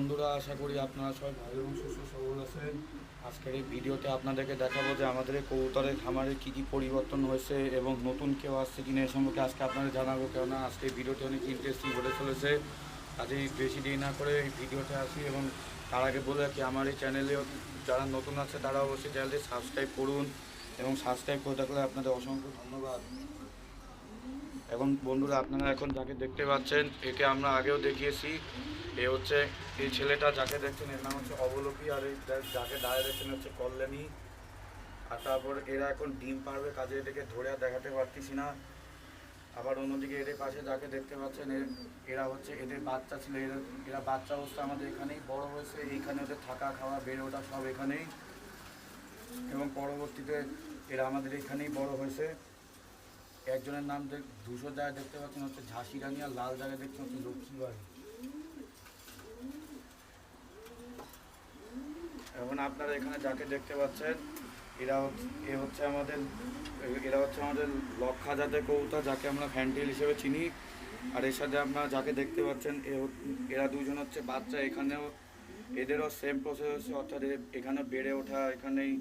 বন্ধুরা, আশা করি আপনারা সবাই ভালো এবং সুস্থ সবল আছেন। আজকের এই ভিডিওতে আপনাদেরকে দেখাবো যে আমাদের কবুতরের খামারে কী কী পরিবর্তন হয়েছে এবং নতুন কেউ আসছে কিনা এ সম্পর্কে আজকে আপনাদের জানাব, কেননা আজকে ভিডিওটি অনেক ইন্টারেস্টিং হতে চলেছে। কাজেই বেশি দেরি না করে এই ভিডিওতে আসি এবং তার আগে বলে রাখি, আমার এই চ্যানেলে যারা নতুন আছে তারা অবশ্যই চ্যানেলটি সাবস্ক্রাইব করুন এবং সাবস্ক্রাইব করে থাকলে আপনাদের অসংখ্য ধন্যবাদ। এবং বন্ধুরা, আপনারা এখন যাকে দেখতে পাচ্ছেন, একে আমরা আগেও দেখিয়েছি। এ হচ্ছে এই ছেলেটা যাকে দেখছেন, এর নাম হচ্ছে অবলোকি আর এই যাকে দাঁড়িয়ে দেখছেন হচ্ছে কল্যাণী। আর তারপর এরা এখন ডিম পারবে, কাজে এটাকে ধরে আর দেখাতে পারতেছি না। আবার অন্যদিকে এদের পাশে যাকে দেখতে পাচ্ছেন এরা হচ্ছে এদের বাচ্চা ছিল, এরা এরা বাচ্চা অবস্থা আমাদের এখানেই বড় হয়েছে। এইখানে ওদের থাকা, খাওয়া, বেড়ে ওঠা সব এখানেই। এবং পরবর্তীতে এরা আমাদের এখানেই বড় হয়েছে। একজনের নাম ধূসর জায়গায় দেখতে পাচ্ছেন, হচ্ছে ঝাঁসি রানী আর লাল জায়গায় দেখতে পাচ্ছেন লক্ষ্মীবাই এখন আপনারা এখানে যাকে দেখতে পাচ্ছেন, এরা হচ্ছে, এ হচ্ছে আমাদের, এরা হচ্ছে আমাদের লক্ষা জাতের কৌতা যাকে আমরা ফ্যান্টেল হিসেবে চিনি। আর এর সাথে আপনারা যাকে দেখতে পাচ্ছেন এরা দুজন হচ্ছে বাচ্চা, এখানেও এদেরও সেম প্রসেস হচ্ছে, অর্থাৎ এখানে বেড়ে ওঠা, এখানেই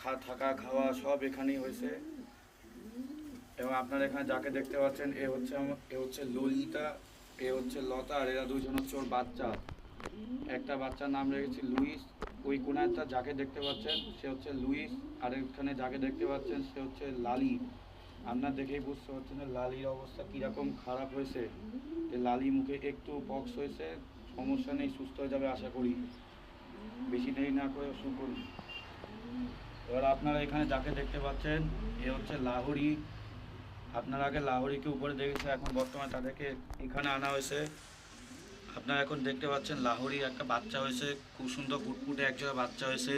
খা, থাকা, খাওয়া সব এখানেই হয়েছে। এবং আপনারা এখানে যাকে দেখতে পাচ্ছেন, এ হচ্ছে এ হচ্ছে ললিতা, এ হচ্ছে লতা, আর এরা দুজন হচ্ছে ওর বাচ্চা। একটা বাচ্চার নাম রেখেছি লুইস, ওই কোনাটা যাকে দেখতে পাচ্ছেন, সে হচ্ছে লুইস, আর এখানে যাকে দেখতে পাচ্ছেন, সে হচ্ছে লালি। আপনার দেখেই বুঝতে পারছেন লালির অবস্থা কীরকম খারাপ হয়েছে। যে লালি মুখে একটু পক্স হয়েছে, সমস্যা নেই, সুস্থ হয়ে যাবে আশা করি। বেশি দেরি না করে শুরু করুন। এবার আপনারা এখানে যাকে দেখতে পাচ্ছেন, এ হচ্ছে লাহোরি আপনারা আগে লাহোরিকে উপরে দেখেছে এখন বর্তমানে তাদেরকে এখানে আনা হয়েছে। আপনারা এখন দেখতে পাচ্ছেন লাহোরি একটা বাচ্চা হয়েছে, খুব সুন্দর ফুটফুটে একজোড়া বাচ্চা হয়েছে।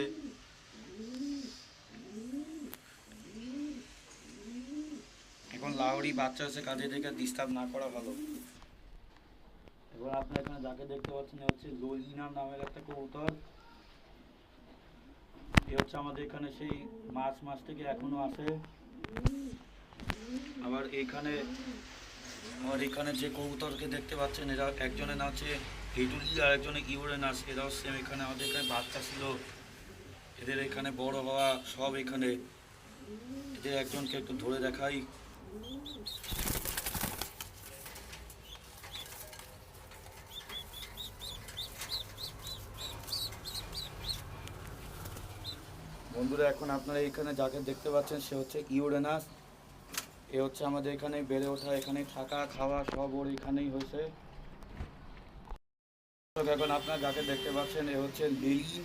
এখন লাহোরি বাচ্চা হয়েছে, কাজে দেখে ডিস্টার্ব না করা ভালো। এবার আপনারা এখানে যাকে দেখতে পাচ্ছেন হচ্ছে ললিনা নামের একটা কবুতর। এ হচ্ছে আমাদের এখানে সেই মার্চ মাস থেকে এখনও আছে। আবার এখানে আমার এখানে যে কবুতরকে দেখতে পাচ্ছেন, এরা একজনের নাম হচ্ছে হিটুলি আর একজনে ইউরেনাস এরাও সেম এখানে। আমাদের এখানে বাচ্চা ছিল, এদের এখানে বড় হওয়া সব এখানে। এদের একজনকে একটু ধরে দেখাই। বন্ধুরা, এখন আপনারা এখানে যাকে দেখতে পাচ্ছেন, সে হচ্ছে ইউরেনাস এ হচ্ছে আমাদের এখানে বেড়ে ওঠা এখানে থাকা, খাওয়া, সব ওর এখানেই হয়েছে। এখন আপনারা যাকে দেখতে পাচ্ছেন, এ হচ্ছে লিলি।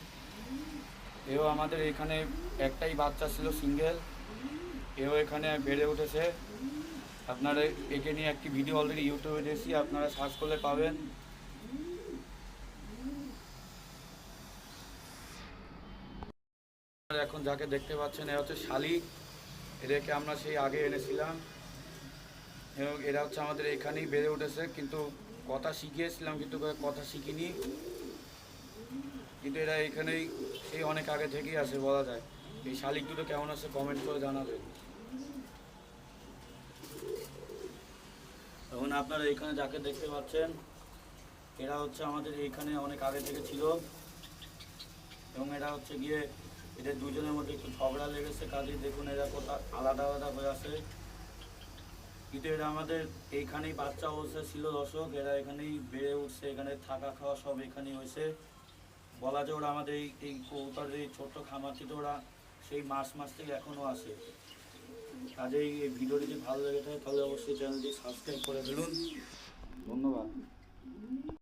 এও আমাদের এখানে একটাই বাচ্চা ছিল সিঙ্গেল। এও এখানে বেড়ে উঠেছে। আপনারা একে নিয়ে একটি ভিডিও অলরেডি ইউটিউবে দিয়েছি আপনারা সার্চ করলে পাবেন। এখন যাকে দেখতে পাচ্ছেন, এ হচ্ছে শালিক। এদেরকে আমরা সেই আগে এনেছিলাম। এবং এরা হচ্ছে আমাদের এখানেই বেড়ে উঠেছে, কিন্তু কথা শিখিয়েছিলাম, কিন্তু কথা শিখিনি। কিন্তু এরা এখানেই, সেই অনেক আগে থেকেই আছে বলা যায়। এই শালিক দুটো কেমন আছে কমেন্ট করে জানাবে। এখন আপনারা এখানে যাকে দেখতে পাচ্ছেন, এরা হচ্ছে আমাদের এইখানে অনেক আগে থেকে ছিল। এবং এরা হচ্ছে গিয়ে এদের দুজনের মধ্যে একটু ঝগড়া লেগেছে কাজে দেখুন এরা কোথা আলাদা আলাদা হয়ে আছে। কিন্তু এরা আমাদের এইখানেই বাচ্চা অবস্থায় ছিল দর্শক, এরা এখানেই বেড়ে উঠছে, এখানে থাকা খাওয়া সব এখানেই হয়েছে। বলা যায় ওরা আমাদের এই এই কৌতার এই ছোট্ট খামারটিতে ওরা সেই মাস মাস থেকে এখনও আসে কাজেই এই ভিডিওটি যদি ভালো লেগে থাকে, তাহলে অবশ্যই চ্যানেলটি সাবস্ক্রাইব করে ফেলুন। ধন্যবাদ।